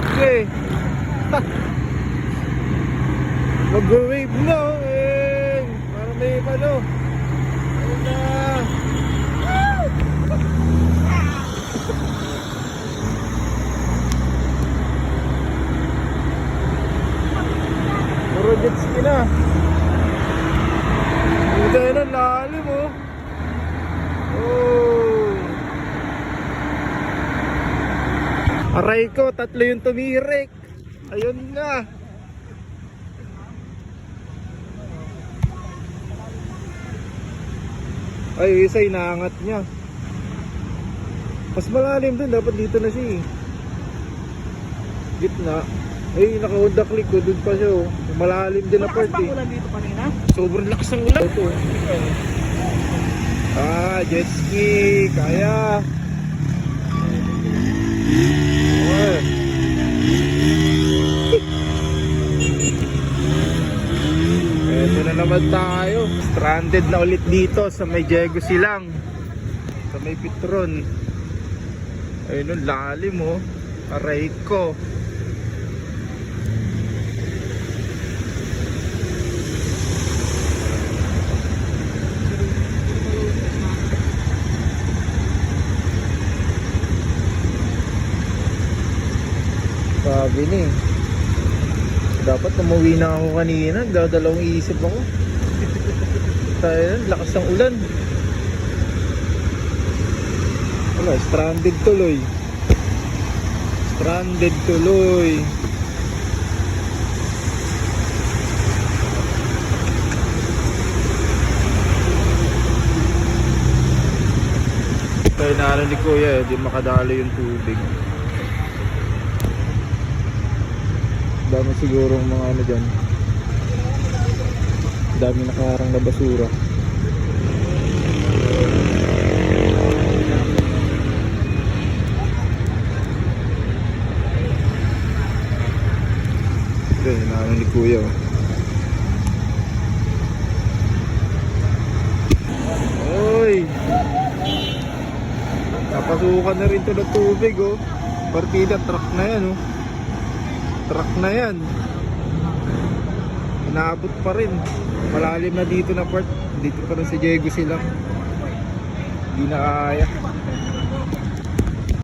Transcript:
kotse. Mag-wave na eh. Para may ano. Ayun na. Puro jet ski na. Puta yun ang lalim oh. Oh. Aray ko, tatlo yung tumirik. Ayun nga. Ay, isa inaangat niya. Mas malalim dun, dapat dito na siya eh. Gitna. Ay, naka-Honda click ko, dun pa siya oh. Malalim din na part eh. ulan dito kanina? Sobrang lakas ng ulan. Ito. Ah, jet ski. Kaya. Oh. Naman tayo. Stranded na ulit dito sa may Diego Silang. Sa may Pitron. Ayun, ang lalim oh. Aray ko. Sabi ni. Dapat umuwi na ako kanina. Dadalawang isip ako. Tayo, lakas ng ulan. Wala, stranded tuloy. Stranded tuloy. Tayo na ni Kuya, eh, di makadalo yung tubig. Dami sigurong mga ano dyan. Dami nakaharang na basura. Ito, inaano ni Kuya. oh. Napasukan na rin to ng tubig oh. Partida truck na yan oh. Truck na yan. Inaabot pa rin. Malalim na dito na part. Dito pa rin sa Diego silang. Hindi na kaya.